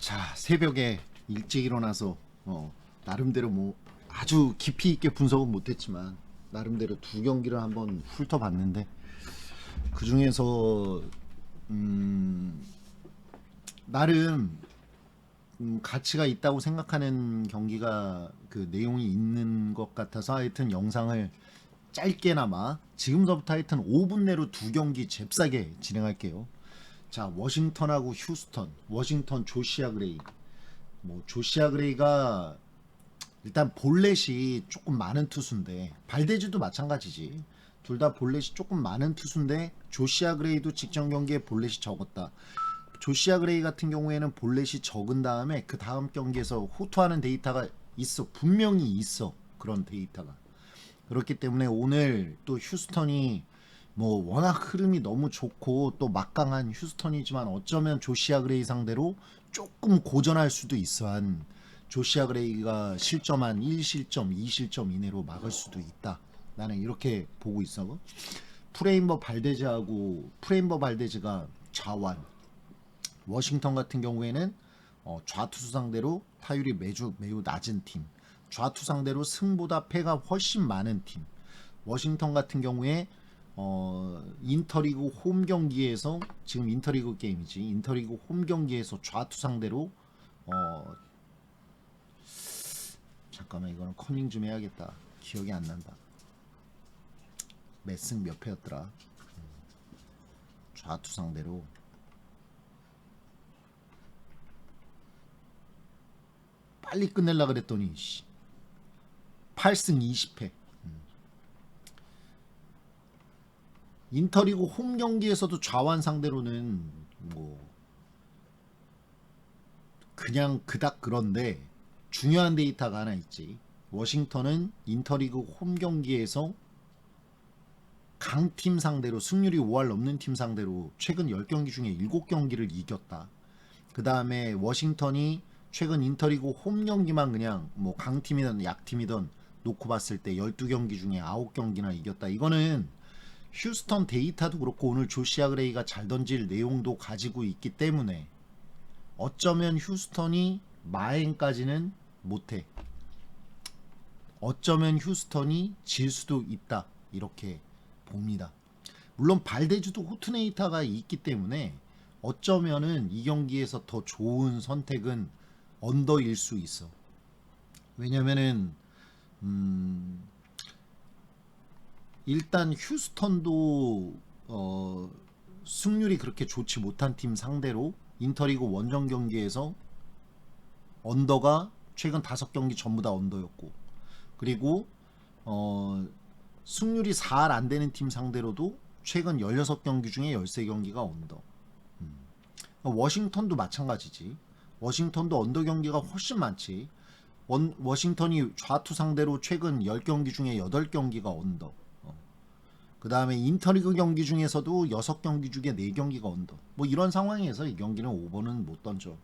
자 새벽에 일찍 일어나서 어, 나름대로 뭐 아주 깊이 있게 분석은 못했지만 나름대로 두 경기를 한번 훑어봤는데 그 중에서 음, 나름 음, 가치가 있다고 생각하는 경기가 그 내용이 있는 것 같아서 하여튼 영상을 짧게나마 지금서부터 하여튼 5분 내로 두 경기 잽싸게 진행할게요. 자 워싱턴하고 휴스턴 워싱턴 조시아 그레이. 뭐 조시아 그레이가 일단 볼넷이 조금 많은 투수인데 발데즈도 마찬가지지. 둘 다 볼넷이 조금 많은 투수인데 조시아 그레이도 직전 경기에 볼넷이 적었다. 조시아 그레이 같은 경우에는 볼넷이 적은 다음에 그 다음 경기에서 호투하는 데이터가 있어. 분명히 있어. 그런 데이터가. 그렇기 때문에 오늘 또 휴스턴이 뭐 워낙 흐름이 너무 좋고 또 막강한 휴스턴이지만 어쩌면 조시아 그레이 상대로 조금 고전할 수도 있어 한 조시아 그레이가 실점한 1실점, 2실점 이내로 막을 수도 있다. 나는 이렇게 보고 있어. 프레임버 발데즈하고 프레임버 발데즈가 좌완. 워싱턴 같은 경우에는 어, 좌투수 상대로 타율이 매주 매우 낮은 팀. 좌투 상대로 승보다 패가 훨씬 많은 팀. 워싱턴 같은 경우에 어, 인터리그 홈 경기에서 지금 인터리그 게임이지. 인터리그 홈 경기에서 좌투 상대로 어, 잠깐만 이거는 커닝 좀 해야겠다. 기억이 안 난다. 몇 승 몇 패였더라. 음. 좌투 상대로 빨리 끝낼라 그랬더니 씨. 8승 20패. 인터리그 홈 경기에서도 좌완 상대로는 뭐 그냥 그닥 그런데 중요한 데이터가 하나 있지. 워싱턴은 인터리그 홈 경기에서 강팀 상대로 승률이 5할 넘는 팀 상대로 최근 10경기 중에 7경기를 이겼다. 그 다음에 워싱턴이 최근 인터리그 홈 경기만 그냥 뭐 강팀이든 약팀이든 놓고 봤을 때 12경기 중에 9경기나 이겼다. 이거는 휴스턴 데이터도 그렇고 오늘 조시아 그레이가 잘 던질 내용도 가지고 있기 때문에 어쩌면 휴스턴이 마행까지는 못해. 어쩌면 휴스턴이 질 수도 있다. 이렇게 봅니다. 물론 발데즈도 호트네이터가 있기 때문에 어쩌면은 이 경기에서 더 좋은 선택은 언더일 수 있어. 왜냐면은 음 일단 휴스턴도 어 승률이 그렇게 좋지 못한 팀 상대로 인터리그 원정 경기에서 언더가 최근 다섯 경기 전부 다 언더였고 그리고 어 승률이 4할 안 되는 팀 상대로도 최근 16경기 중에 13경기가 언더. 음. 워싱턴도 마찬가지지. 워싱턴도 언더 경기가 훨씬 많지. 원, 워싱턴이 좌투 상대로 최근 10경기 중에 8경기가 언더. 어. 그 다음에 인터리그 경기 중에서도 6경기 중에 4경기가 언더. 뭐 이런 상황에서 이 경기는 5번은 못 던져.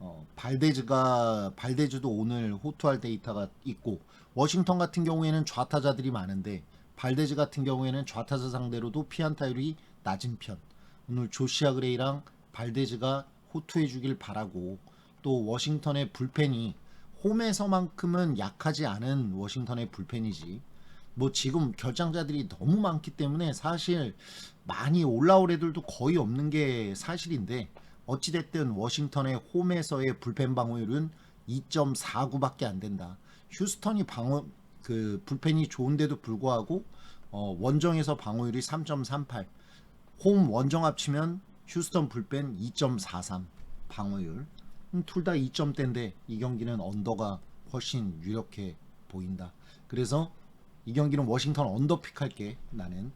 어, 발데즈가 발데즈도 오늘 호투할 데이터가 있고 워싱턴 같은 경우에는 좌타자들이 많은데 발데즈 같은 경우에는 좌타자 상대로도 피안타율이 낮은 편. 오늘 조시아 그레이랑 발데즈가 호투해 주길 바라고 또 워싱턴의 불펜이 홈에서만큼은 약하지 않은 워싱턴의 불펜이지. 뭐 지금 결장자들이 너무 많기 때문에 사실 많이 올라올 애들도 거의 없는 게 사실인데 어찌됐든 워싱턴의 홈에서의 불펜 방어율은 2.49밖에 안 된다. 휴스턴이 방어 그 불펜이 좋은데도 불구하고 어, 원정에서 방어율이 3.38. 홈 원정 합치면 휴스턴 불펜 2.43 방어율. 음, 둘다 2점대인데 이 경기는 언더가 훨씬 유력해 보인다. 그래서 이 경기는 워싱턴 언더픽 할게 나는.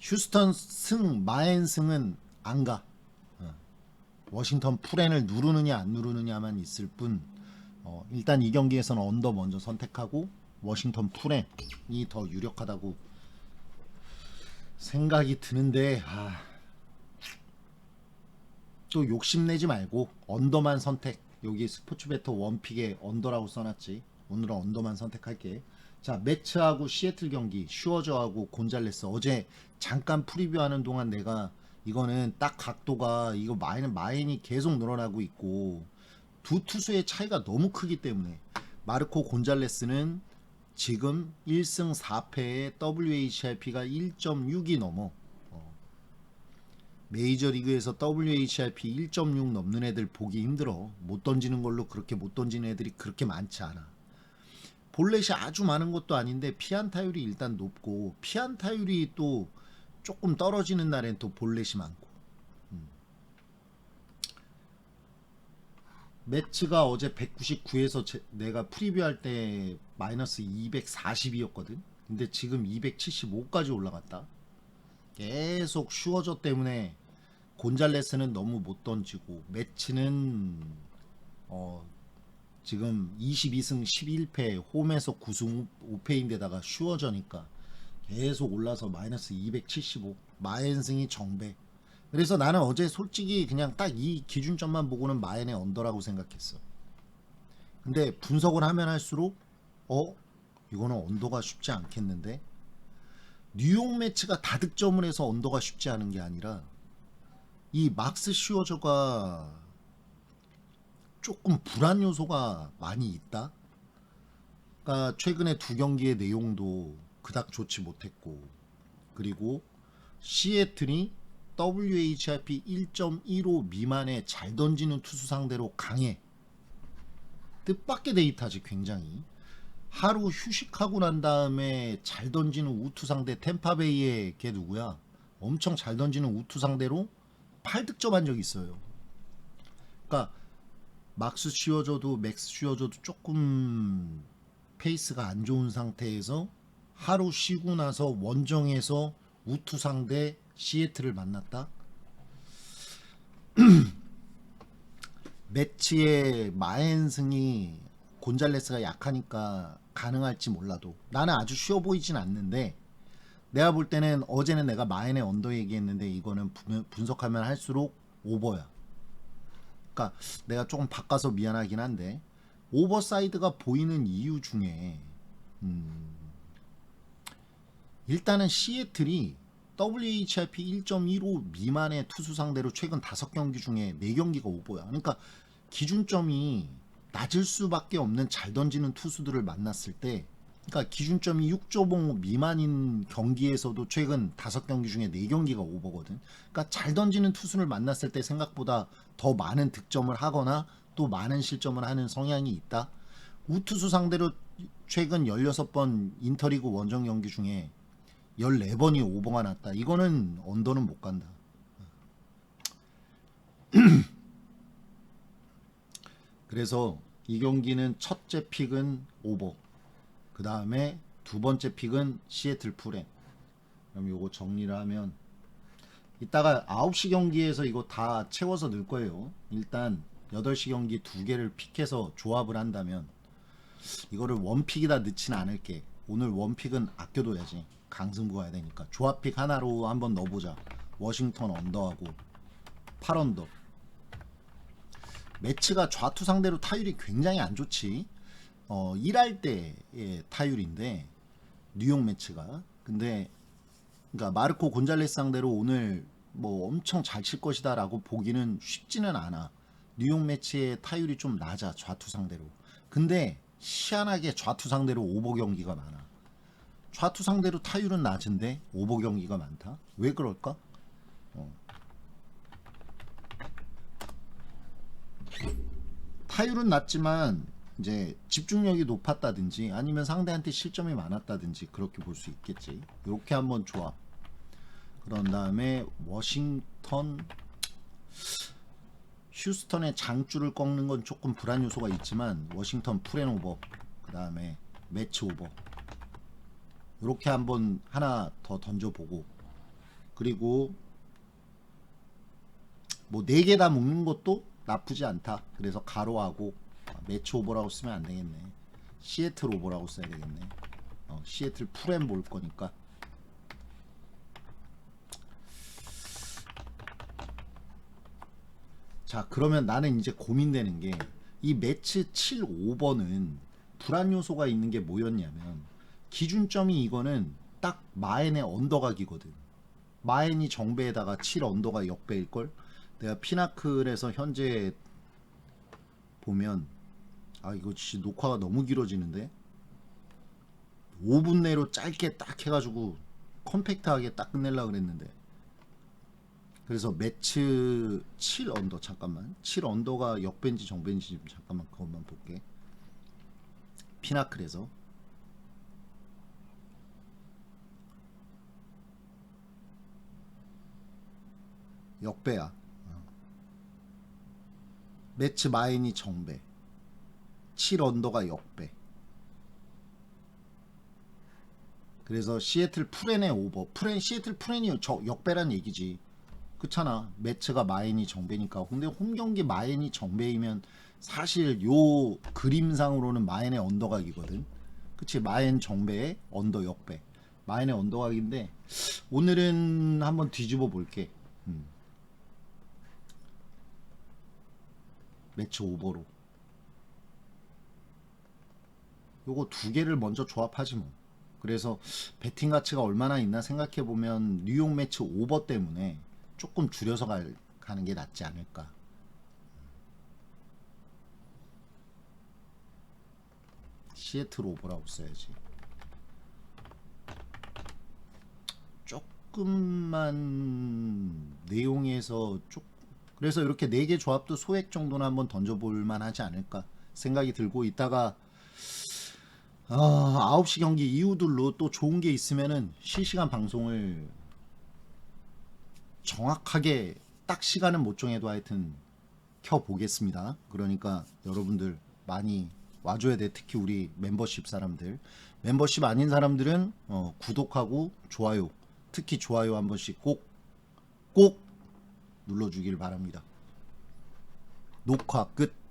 휴스턴 승 마엔 승은 안 가. 어. 워싱턴 풀엔을 누르느냐 안 누르느냐만 있을 뿐 어, 일단 이 경기에서는 언더 먼저 선택하고 워싱턴 풀엔이 더 유력하다고 생각이 드는데 아, 또 욕심내지 말고 언더만 선택 여기 스포츠베터 원픽에 언더라고 써놨지 오늘은 언더만 선택할게. 자 매츠하고 시애틀 경기 슈어저하고 곤잘레스. 어제 잠깐 프리뷰하는 동안 내가 이거는 딱 각도가 이거 마인 마인이 계속 늘어나고 있고 두 투수의 차이가 너무 크기 때문에 마르코 곤잘레스는 지금 1승 4패에 WHIP가 1.6이 넘어. 어. 메이저 리그에서 WHIP 1.6 넘는 애들 보기 힘들어. 못 던지는 걸로 그렇게 못 던지는 애들이 그렇게 많지 않아 볼넷이 아주 많은 것도 아닌데 피안타율이 일단 높고 피안타율이 또 조금 떨어지는 날엔 또 볼넷이 많고. 음. 매치가 어제 199에서 내가 프리뷰할 때 마이너스 240이었거든. 근데 지금 275까지 올라갔다. 계속 슈어저 때문에 곤잘레스는 너무 못 던지고 매치는 어 지금 22승 11패 홈에서 9승 5패인데다가 슈어저니까 계속 올라서 마이너스 275 마엔승이 정배 그래서 나는 어제 솔직히 그냥 딱 이 기준점만 보고는 마엔의 언더라고 생각했어 근데 분석을 하면 할수록 어? 이거는 언더가 쉽지 않겠는데 뉴욕 매치가 다득점을 해서 언더가 쉽지 않은 게 아니라 이 막스 슈어저가 조금 불안 요소가 많이 있다. 그러니까 최근에 두 경기의 내용도 그닥 좋지 못했고 그리고 시애틀이 WHIP 1.15 미만의 잘 던지는 투수 상대로 강해. 뜻밖의 데이터지 굉장히. 하루 휴식하고 난 다음에 잘 던지는 우투 상대 템파베이의 걔 누구야? 엄청 잘 던지는 우투 상대로 8득점한 적이 있어요. 그러니까 막스 쉬어줘도 맥스 쉬어줘도 조금 페이스가 안 좋은 상태에서 하루 쉬고 나서 원정에서 우투 상대 시애틀을 만났다. 매치의 마엔승이 곤잘레스가 약하니까 가능할지 몰라도 나는 아주 쉬워 보이진 않는데 내가 볼 때는 어제는 내가 마엔의 언더 얘기했는데 이거는 분- 분석하면 할수록 오버야. 그러니까 내가 조금 바꿔서 미안하긴 한데 오버사이드가 보이는 이유 중에 음, 일단은 시애틀이 WHIP 1.15 미만의 투수 상대로 최근 5경기 중에 4경기가 오버야. 그러니까 기준점이 낮을 수밖에 없는 잘 던지는 투수들을 만났을 때 그러니까 기준점이 6.5 미만인 경기에서도 최근 5경기 중에 4경기가 오버거든. 그러니까 잘 던지는 투수를 만났을 때 생각보다 더 많은 득점을 하거나 또 많은 실점을 하는 성향이 있다. 우투수 상대로 최근 16번 인터리그 원정 경기 중에 14번이 오버가 났다. 이거는 언더는 못 간다. 그래서 이 경기는 첫째 픽은 오버. 그 다음에 두 번째 픽은 시애틀 프렌. 그럼 요거 정리를 하면 이따가 9시 경기에서 이거 다 채워서 넣을 거예요. 일단 8시 경기 두 개를 픽해서 조합을 한다면 이거를 원픽이다 넣진 않을게. 오늘 원픽은 아껴둬야지. 강승부 가야 되니까. 조합픽 하나로 한번 넣어보자. 워싱턴 언더하고 8언더. 매치가 좌투 상대로 타율이 굉장히 안 좋지. 어, 일할 때의 타율인데 뉴욕 매치가. 근데 그러니까 마르코 곤잘레스 상대로 오늘 뭐 엄청 잘 칠 것이다라고 보기는 쉽지는 않아. 뉴욕 매치의 타율이 좀 낮아 좌투 상대로. 근데 희한하게 좌투 상대로 오버 경기가 많아. 좌투 상대로 타율은 낮은데 오버 경기가 많다. 왜 그럴까? 어. 타율은 낮지만 이제 집중력이 높았다든지 아니면 상대한테 실점이 많았다든지 그렇게 볼 수 있겠지. 이렇게 한번 조합. 그런 다음에 워싱턴. 휴스턴의 장줄을 꺾는 건 조금 불안 요소가 있지만 워싱턴 프렌 오버 그 다음에 매치 오버. 이렇게 한번 하나 더 던져보고. 그리고 뭐 네 개 다 묶는 것도 나쁘지 않다. 그래서 가로하고 매치 오버라고 쓰면 안 되겠네. 시애틀 오버라고 써야 되겠네. 어, 시애틀 프렌 볼 거니까. 자 그러면 나는 이제 고민되는 게 이 매치 7 5번은 불안 요소가 있는 게 뭐였냐면 기준점이 이거는 딱 마엔의 언더각이거든. 마엔이 정배에다가 7 언더가 역배일 걸. 내가 피나클에서 현재 보면 아 이거 진짜 녹화가 너무 길어지는데? 5분 내로 짧게 딱 해가지고 컴팩트하게 딱 끝내려 그랬는데. 그래서 매치 7 언더 잠깐만. 7 언더가 정배인지 좀 잠깐만 그것만 볼게. 피나클에서. 역배야. 어. 매치 마인이 정배 7 언더가 역배. 그래서 시애틀 프렌의 오버. 프렌 시애틀 프렌이 저 역배란 얘기지. 그렇잖아. 매치가 마인이 정배니까. 근데 홈 경기 마인이 정배이면 사실 요 그림상으로는 마인의 언더각이거든. 그치? 마인 정배의 언더 역배. 마인의 언더각인데 오늘은 한번 뒤집어 볼게. 음. 매치 오버로 요거 두 개를 먼저 조합하지 뭐. 그래서 베팅 가치가 얼마나 있나 생각해 보면 뉴욕 매치 오버 때문에 조금 줄여서 갈, 가는 게 낫지 않을까. 시애틀 오버라고 써야지. 조금만 내용에서 조 그래서 이렇게 네 개 조합도 소액 정도는 한번 던져볼 만하지 않을까 생각이 들고 이따가 아, 9시 경기 이후들로 또 좋은 게 있으면은 실시간 방송을 정확하게 딱 시간은 못 정해도 하여튼 켜 보겠습니다. 그러니까 여러분들 많이 와줘야 돼. 특히 우리 멤버십 사람들. 멤버십 아닌 사람들은 어, 구독하고 좋아요. 특히 좋아요 한 번씩 꼭, 꼭 눌러주길 바랍니다. 녹화 끝.